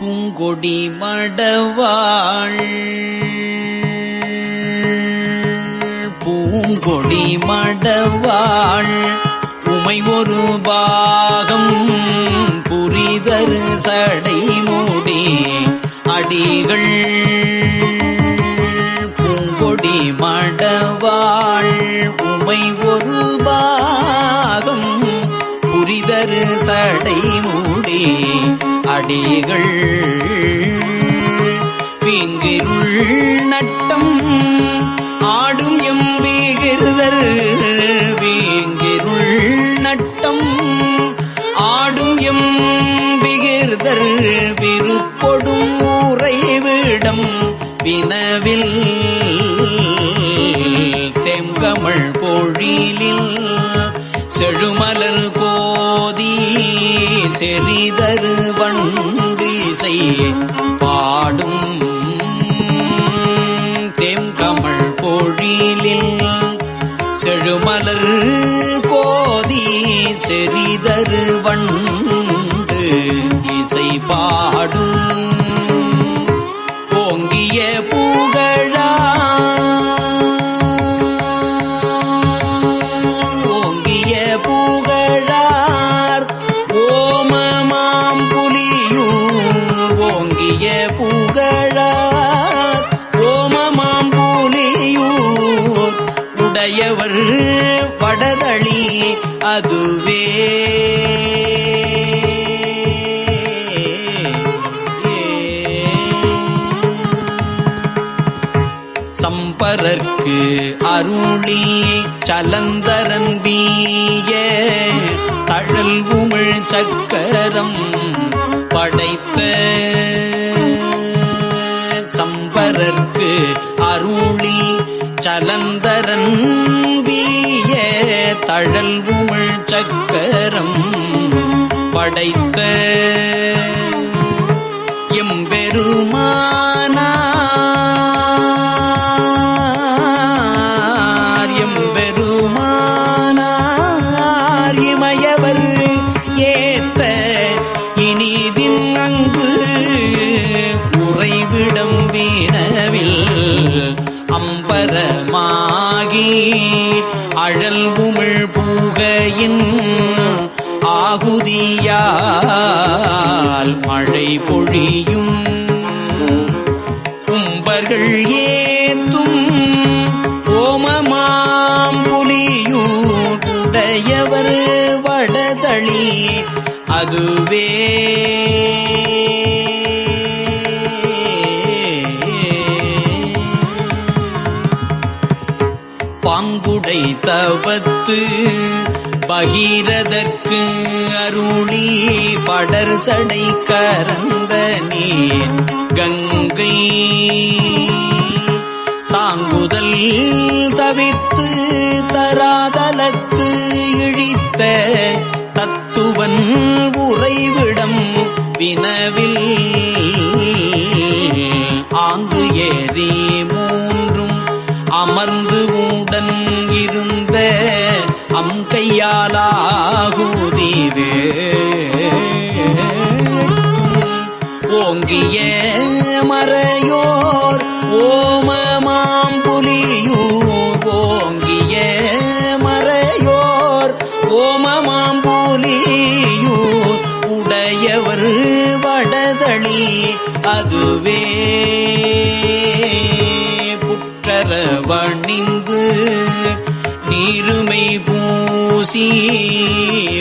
பூங்கொடி மடவாள். பூங்கொடி மடவாள். உமை ஒரு பாகம் புரிதரு சடை மூடி அடிகள். பூங்கொடி மடவாள். உமை ஒரு பாகம் புரிதரு சடை மூடி அடிகள். பீங்கிருள் நட்டம் ஆடும் எம்பீகிருதர். பீங்கிருள் நட்டம் ஆடும் எம்பிகிருதர். விருப்பொடும் உறைவிடம் வினவில் தெங்கமள் பொழிலில் செழும் செறிதரு வண்டு இசை பாடும் தேம்கமள் பொழிலில் செழுமலர் கோதி செறிதரு வண்டு இசை பாடும் அருளி சலந்தரன் வீய. தழல் உமிழ் சக்கரம் படைத்த சம்பரற்கு அருளி சலந்தரன் வீய. தழல் உமிழ் சக்கரம் படைத்த எம்பெருமானார் அழல் உமிழ் பூகையின் ஆகுதியால் மழை பொழியும். கும்பர்கள் ஏத்தும் ஓமமாம் புலியூடையவர் வடதளி அதுவே. பாங்குடை தவத்து பகீரதற்கு அருளி படர் சடை கரந்த நீர் கங்கை. தாங்குதல் தவித்து தராதலத்து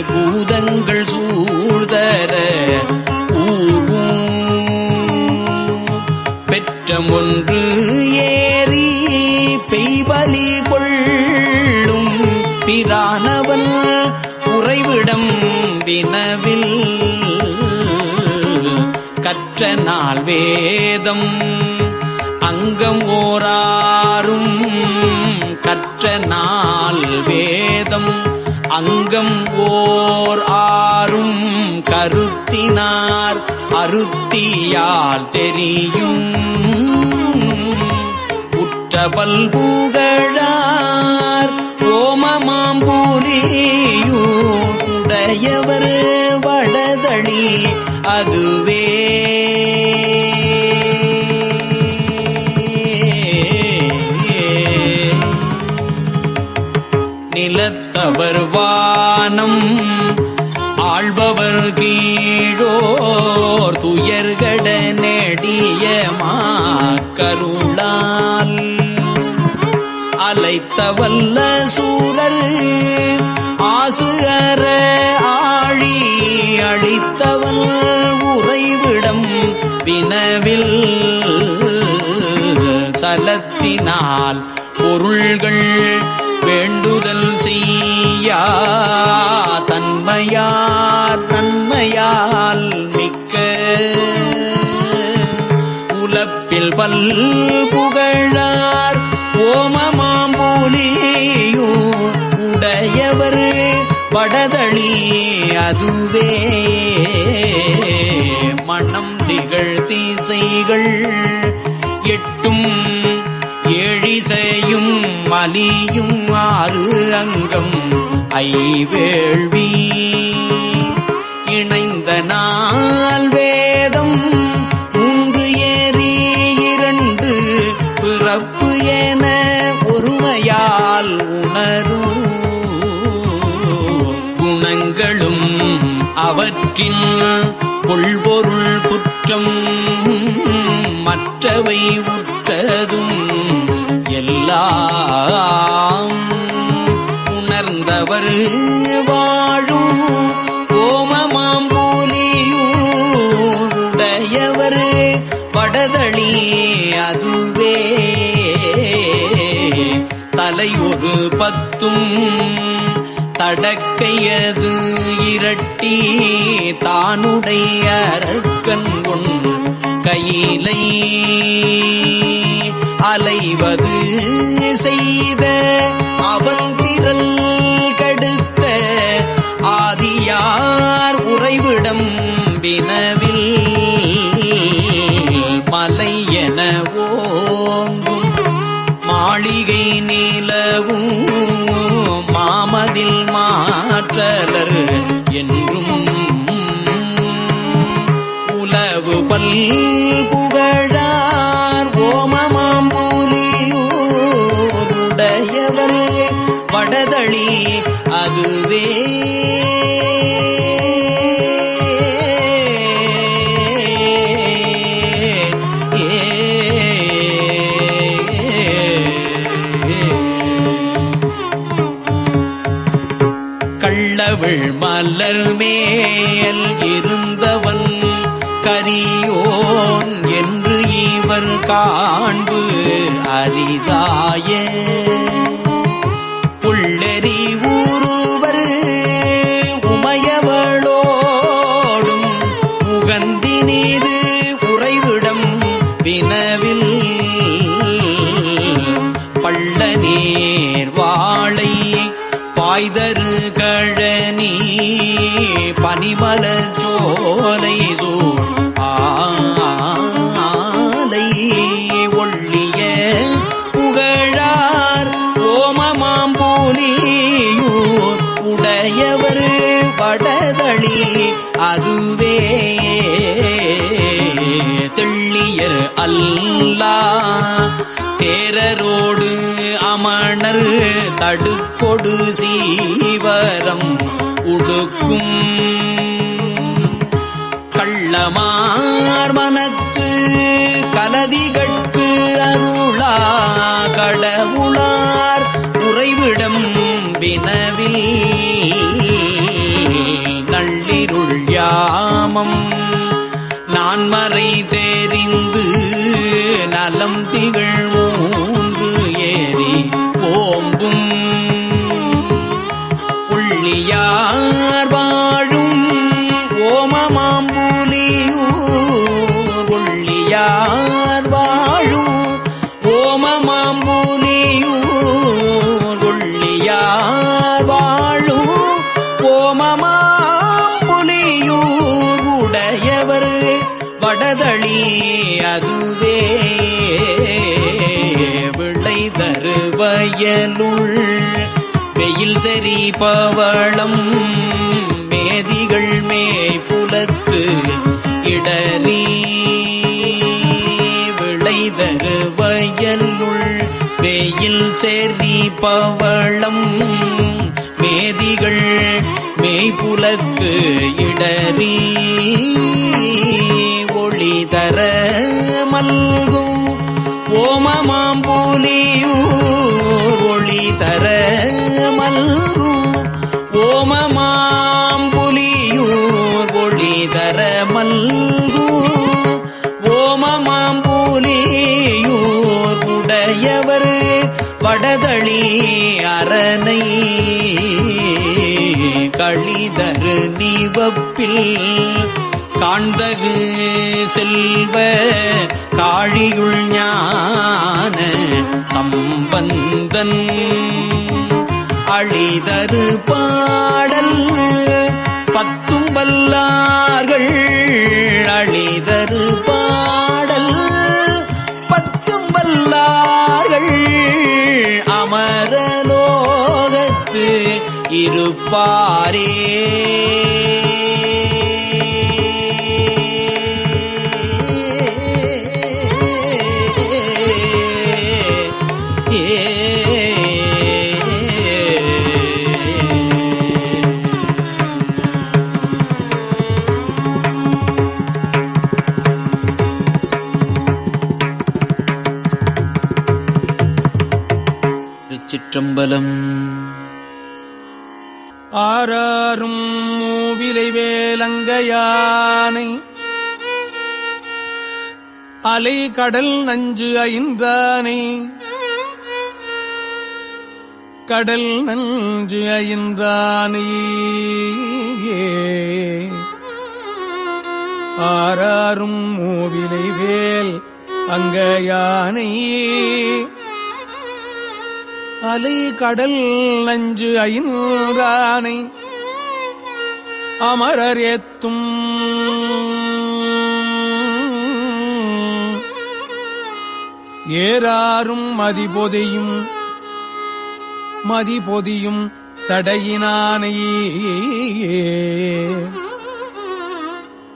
பூதங்கள் சூழ்தர ஊர்வும் பெற்றம் ஒன்று ஏறி பெய்வலி கொள்ளும் பிரானவன் உறைவிடம் வினவில். கற்ற நாள் வேதம் அங்கம் ஓராறும் கற்ற நாள் வேதம். அங்கம் ஓர் ஆறும் கருத்தினார் அருத்தியால் தெரியும். உற்றபல் புகழார் ஓமமாம்பூரியூடையவர் வடதளி அதுவே. நிலத்தவர் வானம் ஆள்பவர் கீழோர் துயர்கட நெடிய மாக்கருளால். அலைத்தவல்ல சூரர் ஆசு அற ஆழி அழித்தவள் உறைவிடம் வினவில். சலத்தினால் பொருள்கள் செய்யா தன்மையார் நன்மையால் மிக்க உலப்பில் பல் புகழார் ஓமமாம்பூலியும் உடையவர் படதளி அதுவே. மனம் திகழ் தீசைகள் எட்டும் ஏழிசையும் மலியும் ஆறு அங்கம். ஐவேள்வி. இணைந்த நாள் வேதம் மூன்று ஏறி இரண்டு பிறப்பு என ஒருமையால் உணரும். குணங்களும் அவற்றின் கொள்பொருள் குற்றம் மற்றவை உற்றதும் எல்லாம் உணர்ந்தவர் வாழும் ஓமமாம்பூலியுடையவர் படதளி அதுவே. தலையொரு பத்தும் தடக்கையது இரட்டி தானுடைய அரக்கன் கொண் கையிலை அலைவது செய்த அவன் நினவில் மலை என ஓங்கும். மாளிகை நீலவும் மாமதில் மாற்றலர் என்றும். உலவு பல் புகழார் ஓமமாம்பூலியூருடையவர் வடதளி அதுவே. மேல் இருந்தவன் கரியோன் என்று இவர் காண்பு அரிதா தடுப்பொடு சீவரம் உடுக்கும். கள்ளமார் மனத்து கலதிகட்கு அருளா கடவுளார் உறைவிடம் வினவில். உள்ளியார் வாழும் ஓமமாம்பூலியூர் உள்ளியார் செறி பவளம். மேதிகள் மேய் புலத்து இடறி விளைதரு வயலுள் வெயில் செறி பவளம். மேதிகள் மேய்புலத்து இடறி நீவப்பில் காண்தகு செல்வ காழியுள் ஞான சம்பந்தன். அழிதரு பாடல் பத்தும் வல்லார்கள். அழிதரு பாடல் பத்தும் வல்லார்கள். அமரலோகத்து இருப்பாரே கடல் நஞ்சு ஐந்தானை கடல் நஞ்சு ஐந்தானை ஆறாரும் மூவிலை வேல் அங்க யானை அலை கடல் நஞ்சு ஐந்தானை அமரர் ஏத்தும் ஏறாரும் மதிபொதியும் மதிபொதியும் சடையினானையே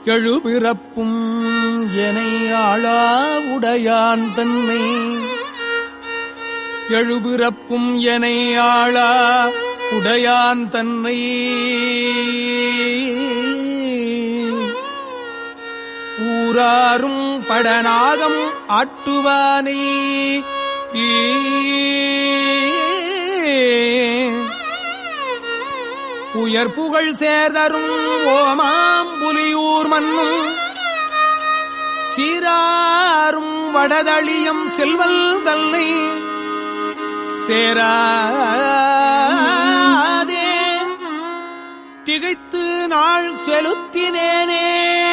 எழுபிறப்பும் எனை ஆளா உடையான் தன்னை. எழுபிறப்பும் எனை ஆளா உடையான் தன்னை. ஊராரும் படநாகம் ஆட்டுவானே. உயர் புகழ் சேர்தரும் ஓமாம் புலியூர் மன்னும். சீராரும் வடதளியம் செல்வல் தல்லை சேராதே. திகைத்து நாள் செலுத்தினேனே.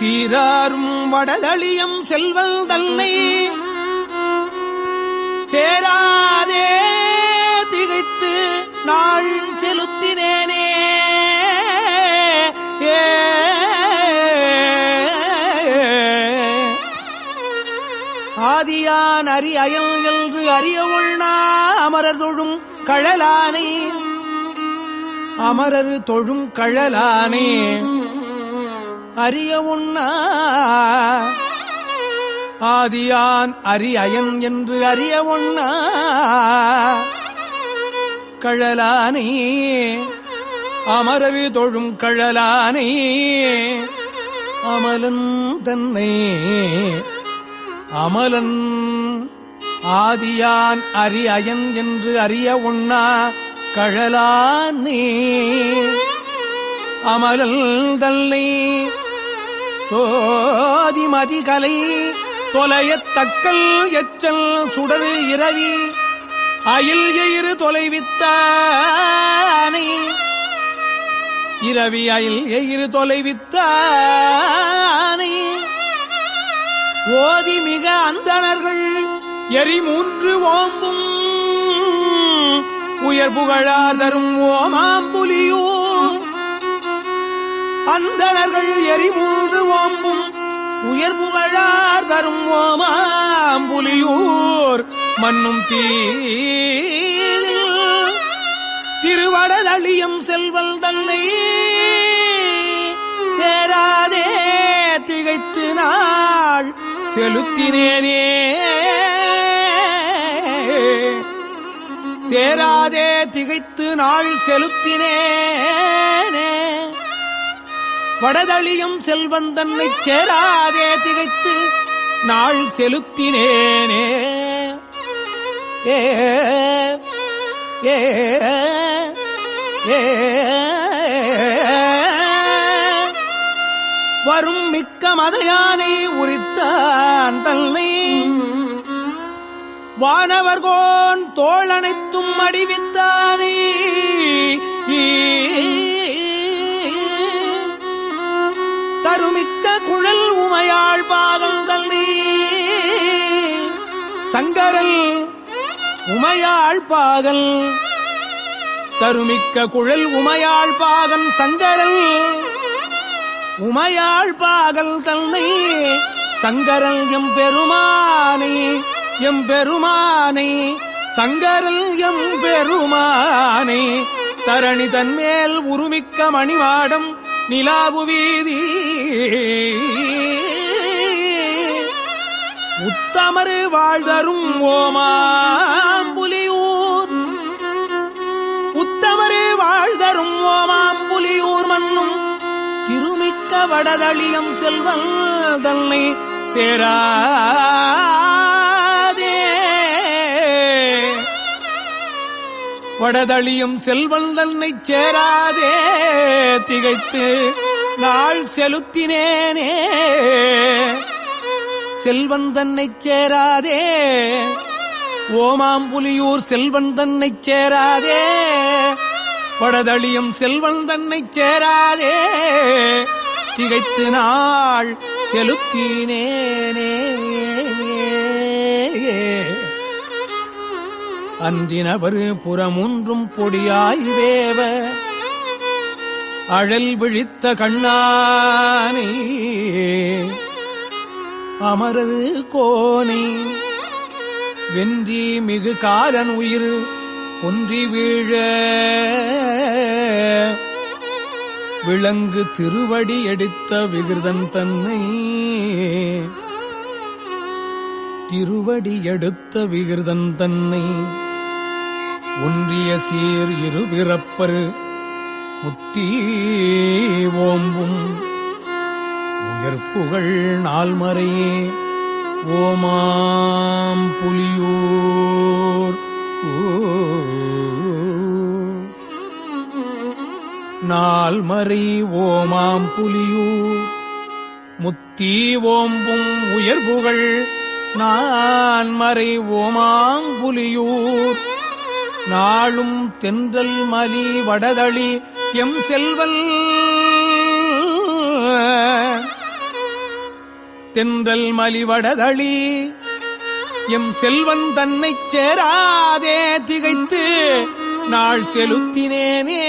சீராரும் வடதளியம் செல்வல் தன்னை சேராதே திகைத்து நாள் செலுத்தினேனே. ஆதியான் அரி அயல் என்று அறிய உள்னா அமரர் தொழும் கழலானே. அமரர் தொழும் கழலானே. அறிய உண்ணா ஆதியான் அரி அயன் என்று அறிய உண்ணா கழலானே அமரரு தொழும் கழலானே அமலன் தன்னை அமலன் ஆதியான் அரி அயன் என்று அறிய உண்ணா கழலானே அமலல் தன்னை சோதிமதிகலை தொலையத்தக்கல் எச்சல் சுடரு இரவி அயில் எயிறு தொலைவித்தானை இரவி அயில் எயிறு தொலைவித்தானை ஓதி மிக அந்தணர்கள் எரி மூன்று ஓம்பும் உயர் புகழார் தரும் ஓமாம்புலியோ அந்தணர்கள் எரி ஓம்பும். உயர் புகழார் தரும் ஓமாம்புலியூர் மண்ணும் தீ திருவடதளியம் செல்வல் தன்னை சேராதே திகைத்து நாள் செலுத்தினேனே. சேராதே திகைத்து நாள் செலுத்தினேனே. படதளியும் செல்வன் தன்னை சேராதே திகைத்து நாள் செலுத்தினேனே. ஏ ஏ ஏ. வரும் மிக்க மதையானை உரித்தான் தன்னை. வானவர்கோன் தோளனைத்தும் அடிவித்தானே. தருமிக்க குழல் உமையாள் பாகல் தள்ளி. சங்கரல் உமையாள் பாகல். தருமிக்க குழல் உமையாள் பாகன் சங்கரல் உமையாள் பாகல் தன்னை சங்கரல் எம் பெருமானை எம் பெருமானை சங்கரல் எம் பெருமானை தரணி தன்மேல் உருமிக்க மணிவாடம் நிலாவு வீதி. உத்தமரு வாழ்தரும் ஓமாம்புலியூர். உத்தமரு வாழ்தரும் ஓமாம்புலியூர் மன்னும் திருமிக்க வடதளியம் செல்வன் தன்னை சேராதே. வடதளியும் செல்வல் தன்னை சேராதே திகைத்து நாள் செலுத்தினேனே. செல்வன் தன்னை சேராதே. ஓமாம்புலியூர் செல்வன் தன்னை சேராதே. படதளியும் செல்வன் தன்னை சேராதே. திகைத்து நாள் செலுத்தினேனே. அன்றினவர் புறமூன்றும் பொடியாய் வேவ. அழல் விழித்த கண்ணானே அமரரு கோனை வென்றி மிகு காலன் உயிர் பொன்றி வீழ. விளங்கு திருவடி எடுத்த விகிருதன் தன்னை திருவடி எடுத்த விகிருதன் தன்னை ஒன்றிய சீர் இருபிறப்பரு முத்தி ஓம்பும். உயர்ப்புகள் நால்மறையே. ஓமாம் புலியூர். நால்மறை ஓமாம் புலியூர். முத்தி ஓம்பும் உயர்வுகள் நான்மறை ஓமாங்குலியூர் நாளும் தென்றல் மலி வடதளி எம் செல்வல் தென்றல் மலிவடதளி எம் செல்வன் தன்னைச் சேராதே திகைத்து நாள் செலுத்தினேனே.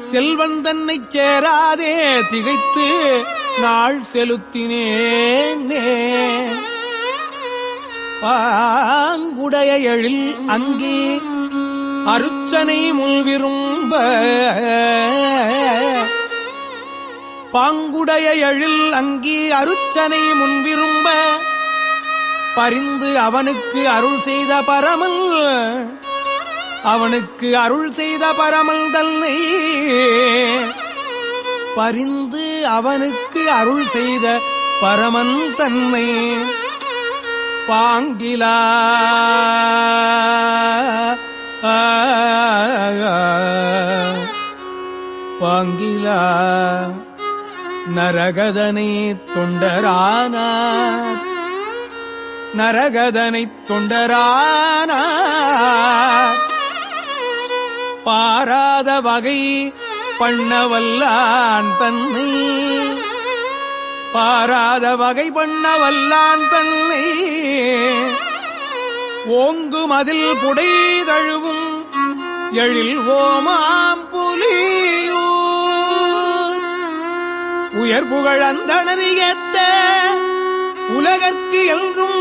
செல்வன் தன்னைச் சேராதே திகைத்து நாள் செலுத்தினேனே. பாங்குடைய எழில் அங்கே அருச்சனை முள்விரும்ப. பாங்குடைய எழில் அங்கி அருச்சனை முன்விரும்ப. பரிந்து அவனுக்கு அருள் செய்த பரமல் அவனுக்கு அருள் செய்த பரமல் தன்னை. பரிந்து அவனுக்கு அருள் செய்த பரமன் தன்னை. பாங்கிலா பாங்கிலா நரகதனை தொண்டரானார். நரகதனை தொண்டரானார். பாராத வகை பண்ணவல்லான் தன்னை. பாராத வகை பண்ணவல்லான் தன்னை. ஓங்கு மதில் புடை தழுவும் எழில் ஓமாம் புலியூர். உயர் புகழ் அந்தணரியத்த உலகத்து என்றும்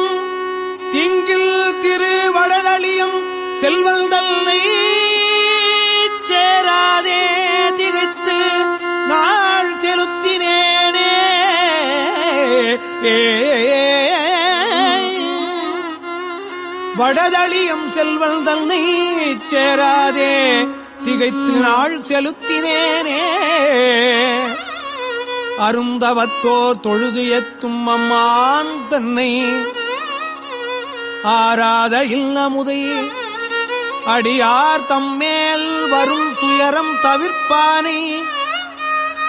திங்கில் திருவடலளியும் செல்வல் தன்னை சேராதே திகைத்து நாள் செலுத்தினேனே. ஏ வடதளியம் செல்வல் தன்னை சேராதே. திகைத்து நாள் செலுத்தினேனே. அருந்தவத்தோர் தொழுது எத்தும் அம்மான் தன்னை. ஆராத இல்லமுதை அடியார் தம்மேல் வரும் துயரம் தவிர்ப்பானை.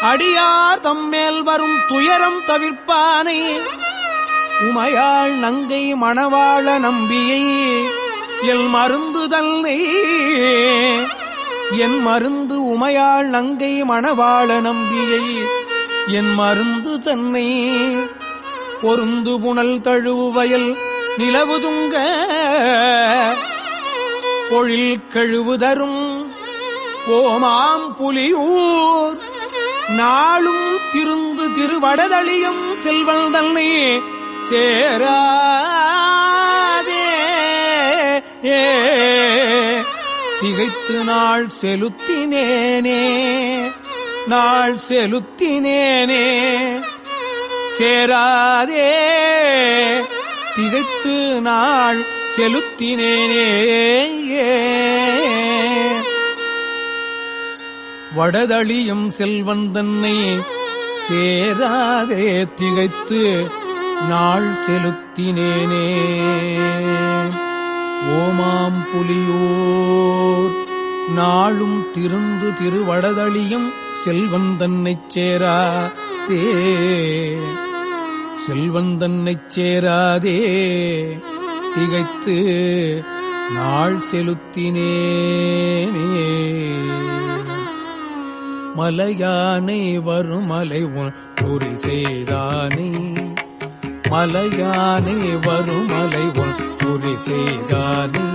அடியார் தம்மேல் வரும் துயரம் தவிர்ப்பானை. உமையாள் நங்கை மணவாள நம்பியை எல் மருந்து தன்னை. என் மருந்து உமையாள் நங்கை மணவாள நம்பியை என் மருந்து தன்னை. பொருந்து புனல் தழுவு வயல் நிலவுதுங்க பொழில் கழுவு தரும் ஓமாம் புலியூர். நாளும் திருந்து திருவடதளியும் செல்வன் தன்னை சேராதே. திகைத்து நாள் செலுத்தினேனே. நாள் செலுத்தினேனே. சேராதே. திகைத்து நாள் செலுத்தினேனே. வடதளியும் செல்வன் தன்னை சேராதே. திகைத்து நாள் செலுத்தினேனே. ஓமாம் புலியோர் நாளும் திருந்து திருவடதளியும் செல்வன் தன்னைச் சேராதே. செல்வன் தன்னைச் சேராதே. திகைத்து நாள் செலுத்தினேனே. மலையானை வருமலை உன் குறி செய்தானே. மலையானே வருமலை உன் குறி செய்தானே.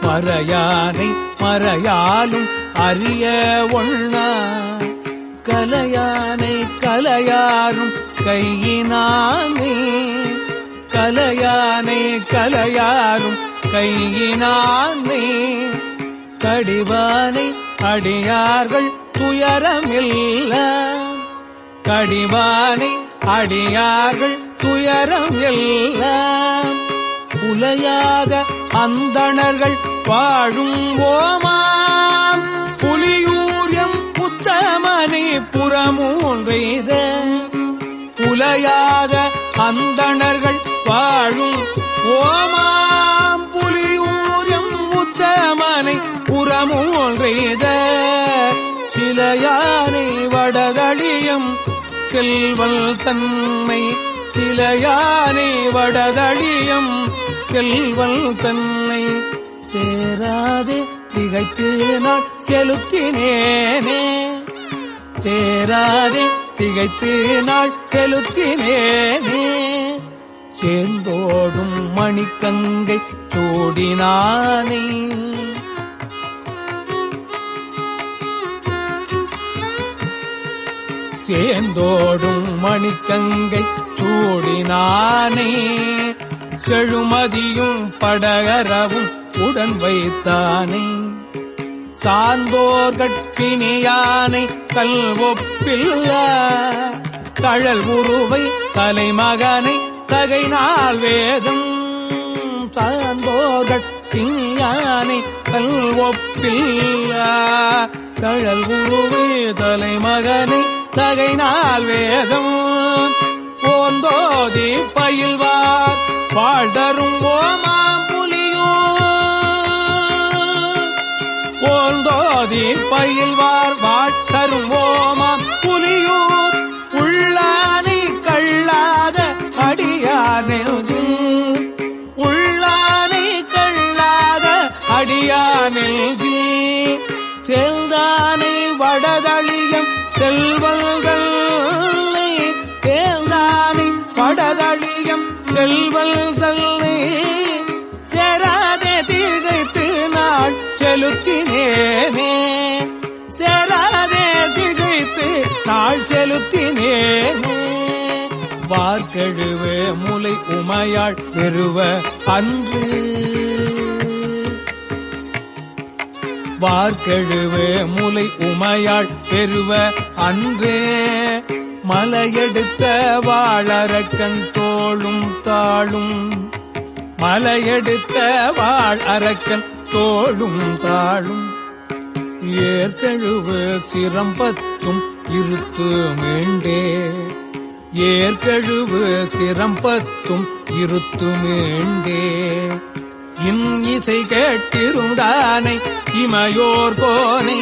மறையானை மறையாலும் அறிய ஒண்ணா. கலையானை கலையாரும் கையினானே. கலையானை கலையாரும் கையினானே. கடிவானை அடியார்கள் துயரமில்ல. கடிவானை அடியார்கள் துயரம் எல்லாம் புலையாக அந்தணர்கள் வாழும் ஓமாம் புலியூரியம் புத்தமனை புறமூன்றெய்த புலையாக அந்தணர்கள் வாழும் ஓமாம் புலியூரியம் புத்தமனை புறமூன்றெய்த சிலையானை வடதளியம் செல்வல் தன்மை சிலையானை வடதளியம் செல்வல் தன்னை சேராதே திகைத்து நான் செலுத்தினேனே. சேராதே திகைத்து நாள் செலுத்தினேனே. சேர்ந்தோடும் மணிக்கங்கை சூடினானே. சேர்ந்தோடும் மணிக்கங்கை சூடினானே செழுமதியும் படகரவும் உடன் வைத்தானே. சாந்தோர் கட்டினியானை கல் ஒப்பில்ல. தழல் உருவை தலைமகனை தகை நாள் வேதம் சாந்தோர் கட்டினியானை கல் ஒப்பில்ல. தழல் உருவை தலைமகனை தகை நாள் வேதம். ஓந்தோதி பயில்வார் வாழ்தரும் ஓமாம் புலியோ ஓந்தோதி பயில்வார் வாழ்தரும் ஓமாம் புலியூர். உள்ளானி கள்ளாத அடியானெல் உள்ளானி கள்ளாத அடியானெல் செல்தானை வடதளியம் செல்வங்கள் செலுத்தினேனே. சேராதே திகைத்து நாள் செலுத்தினேனே. வார்கெழுவே முலை உமையாள் பெறுவ அன்று. வார்கெழுவே முலை உமையாள் பெறுவ அன்றே. மலையெடுத்த வாழறக்கன் தோளும் தாளும். மலையெடுத்த வாழ் அரக்கன் தோளும் தாழும் ஏற்கழுவு சிரம்பத்தும் இருத்து மீண்டே. ஏற்கழுவு சிரம்பத்தும் இருத்து மீண்டே. இன் இசை கேட்டிருந்தானை இமையோர் கோனை.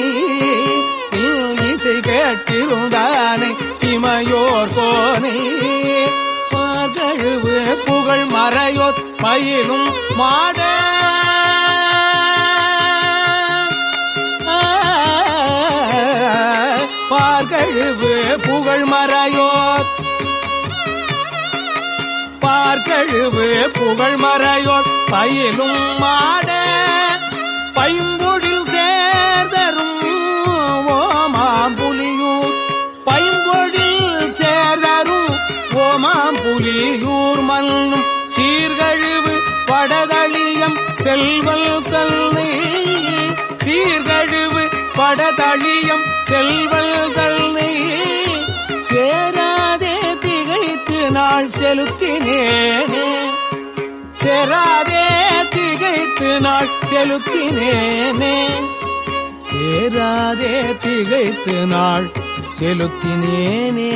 இன் இசை கேட்டிருந்தானை இமையோர் கோனை. பகழுவு புகழ் மறையோர் பயிலும் மாட. பார்கழுவு புகழ் மறையோர். பார்கழுவு புகழ் மறையோர். பயிலும் மாட பைம்பொழில் சேர்தரும் ஓமாம்புலியூர் பைம்பொழில் சேர்தரும் ஓமாம்புலியூர் மல்லும் சீர்கழிவு படதளியம் செல்வல் தல்லை சீர்கழிவு படதளியம் செல்வல்கள் தல்லை சேராதே திகைத்து நாள் செலுத்தினேனே. சேராதே திகைத்து நாள் செலுத்தினேனே. சேராதே திகைத்து நாள் செலுத்தினேனே.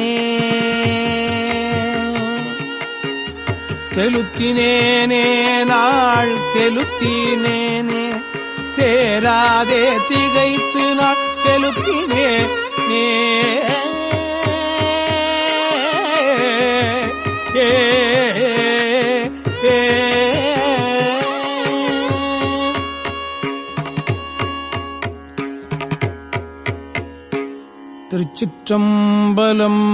செலுத்தினேனே நாள் செலுத்தினேனே. சேராதே திகைத்து நான் செலுத்தினே. நே திருச்சிற்றம்பலம்